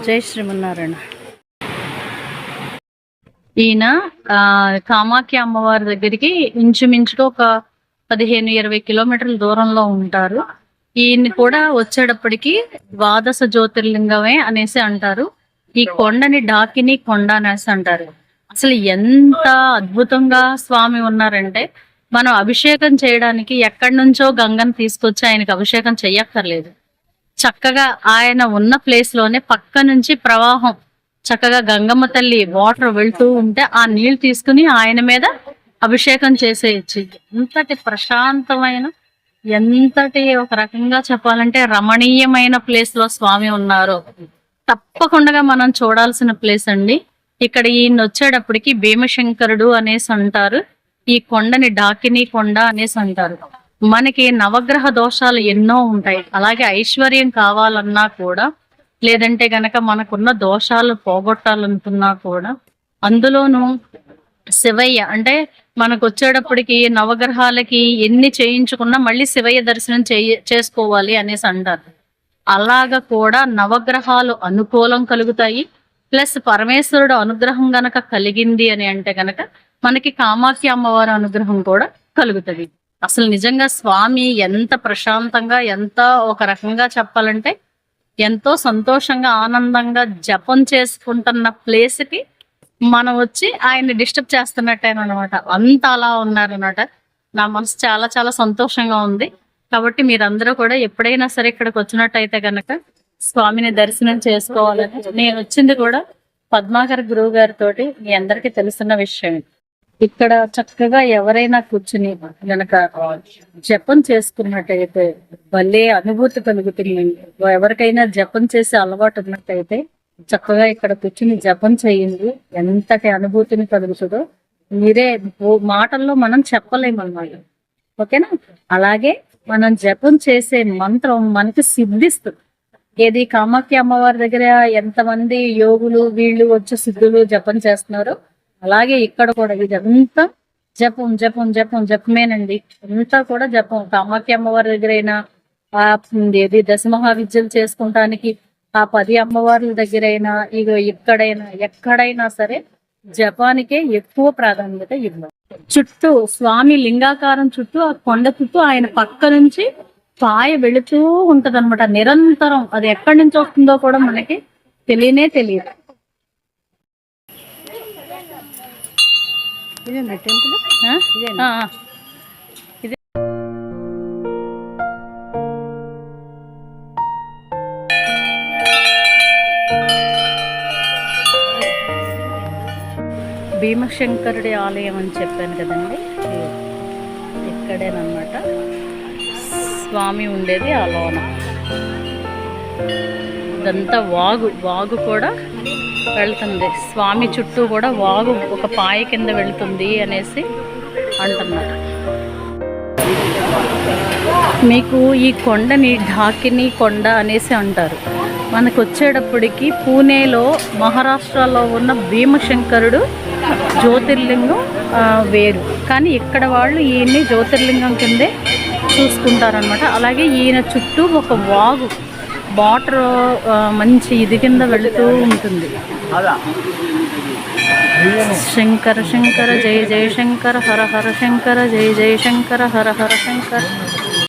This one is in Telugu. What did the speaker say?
జై శ్రీమన్నారాయణ. ఈయన ఆ, కామాఖ్య అమ్మవారి దగ్గరికి ఇంచుమించుగా ఒక పదిహేను ఇరవై కిలోమీటర్ల దూరంలో ఉంటారు. ఈయన్ని కూడా వచ్చేటప్పటికి ద్వాదశ జ్యోతిర్లింగమే అనేసి అంటారు. ఈ కొండని డాకిని కొండ అనేసి అంటారు. అసలు ఎంత అద్భుతంగా స్వామి ఉన్నారంటే మనం అభిషేకం చేయడానికి ఎక్కడి నుంచో గంగను తీసుకొచ్చి ఆయనకు అభిషేకం చెయ్యక్కర్లేదు. చక్కగా ఆయన ఉన్న ప్లేస్లోనే పక్క నుంచి ప్రవాహం చక్కగా గంగమ్మ తల్లి వాటర్ వెళ్తూ ఉంటే ఆ నీళ్ళు తీసుకుని ఆయన మీద అభిషేకం చేసేయచ్చు. ఎంతటి ప్రశాంతమైన ఎంతటి ఒక రకంగా చెప్పాలంటే రమణీయమైన ప్లేస్లో స్వామి ఉన్నారు. తప్పకుండా మనం చూడాల్సిన ప్లేస్ అండి. ఇక్కడ ఈయన వచ్చేటప్పటికి భీమశంకరుడు అనేసి అంటారు. ఈ కొండని డాకిని కొండ అనేసి అంటారు. మనకి నవగ్రహ దోషాలు ఎన్నో ఉంటాయి. అలాగే ఐశ్వర్యం కావాలన్నా కూడా లేదంటే గనక మనకున్న దోషాలు పోగొట్టాలనుకున్నా కూడా అందులోనూ శివయ్య అంటే మనకు వచ్చేటప్పటికి నవగ్రహాలకి ఎన్ని చేయించుకున్నా మళ్ళీ శివయ్య దర్శనం చేసుకోవాలి అనేసి అంటారు. అలాగ కూడా నవగ్రహాలు అనుకూలం కలుగుతాయి. ప్లస్ పరమేశ్వరుడు అనుగ్రహం గనక కలిగింది అని అంటే గనక మనకి కామాఖ్య అమ్మవారి అనుగ్రహం కూడా కలుగుతుంది. అసలు నిజంగా స్వామి ఎంత ప్రశాంతంగా ఎంత ఒక రకంగా చెప్పాలంటే ఎంతో సంతోషంగా ఆనందంగా జపం చేసుకుంటున్న ప్లేస్కి మనం వచ్చి ఆయన్ని డిస్టర్బ్ చేస్తున్నట్టేనమాట అంత అలా ఉన్నారనమాట నా మనసు చాలా చాలా సంతోషంగా ఉంది. కాబట్టి మీరందరూ కూడా ఎప్పుడైనా సరే ఇక్కడికి వచ్చినట్టయితే కనుక స్వామిని దర్శనం చేసుకోవాలని నేను వచ్చింది కూడా పద్మాకర్ గురువు గారితో మీ అందరికీ తెలుసున్న విషయం ఇక్కడ చక్కగా ఎవరైనా కూర్చుని గనక జపం చేసుకున్నట్టయితే భలే అనుభూతి కలుగుతుంది. ఎవరికైనా జపం చేసే అలవాటు ఉన్నట్టయితే చక్కగా ఇక్కడ కూర్చుని జపం చేయండి. ఎంతటి అనుభూతిని కలుగుతుందో మీరే మాటల్లో మనం చెప్పలేము అన్నమాట ఓకేనా? అలాగే మనం జపం చేసే మంత్రం మనకి సిద్ధిస్తుంది. ఏది కామాఖ్య అమ్మవారి దగ్గర ఎంతమంది యోగులు వీళ్ళు వచ్చి సిద్ధులు జపం చేస్తున్నారో అలాగే ఇక్కడ కూడా ఇదంతా జపం జపం జపం జపమేనండి. అంతా కూడా జపం. కామాఖ్య అమ్మవారి దగ్గర అయినా ఆ ఏది? దశమహావిద్యలు చేసుకుంటానికి ఆ పది అమ్మవార్ల దగ్గర అయినా ఇక ఎక్కడైనా ఎక్కడైనా సరే జపానికే ఎక్కువ ప్రాధాన్యత ఇవ్వాలి చుట్టూ స్వామి లింగాకారం చుట్టూ ఆ కొండ చుట్టూ ఆయన పక్క నుంచి పాయ వెళుతూ ఉంటదన్నమాట. నిరంతరం. అది ఎక్కడి నుంచి వస్తుందో కూడా మనకి తెలియనే తెలియదు. ఇదేనా టెంపుల్? ఇదేనా? ఇదే. భీమశంకరుడి ఆలయం అని చెప్పాను కదండి. ఇక్కడేనమాట. స్వామి ఉండేది ఆ లోన. ఇదంతా వాగు వాగు కూడా వెళ్తుంది. స్వామి చుట్టూ కూడా వాగు ఒక పాయ కింద వెళ్తుంది అనేసి అంటున్నారు. మీకు ఈ కొండని ఢాకిని కొండ అనేసి అంటారు. మనకు వచ్చేటప్పటికి పూణేలో మహారాష్ట్రలో ఉన్న భీమశంకరుడు జ్యోతిర్లింగం వేరు. కానీ ఇక్కడ వాళ్ళు ఈయన్ని జ్యోతిర్లింగం కిందే చూసుకుంటారనమాట అలాగే ఈయన చుట్టూ ఒక వాగు వాటర్ మంచి ఇది కింద వెళుతూ ఉంటుంది. శంకర శంకర జయ జయ శంకర హర హర శంకర జయ జయ శంకర హర హర శంకర.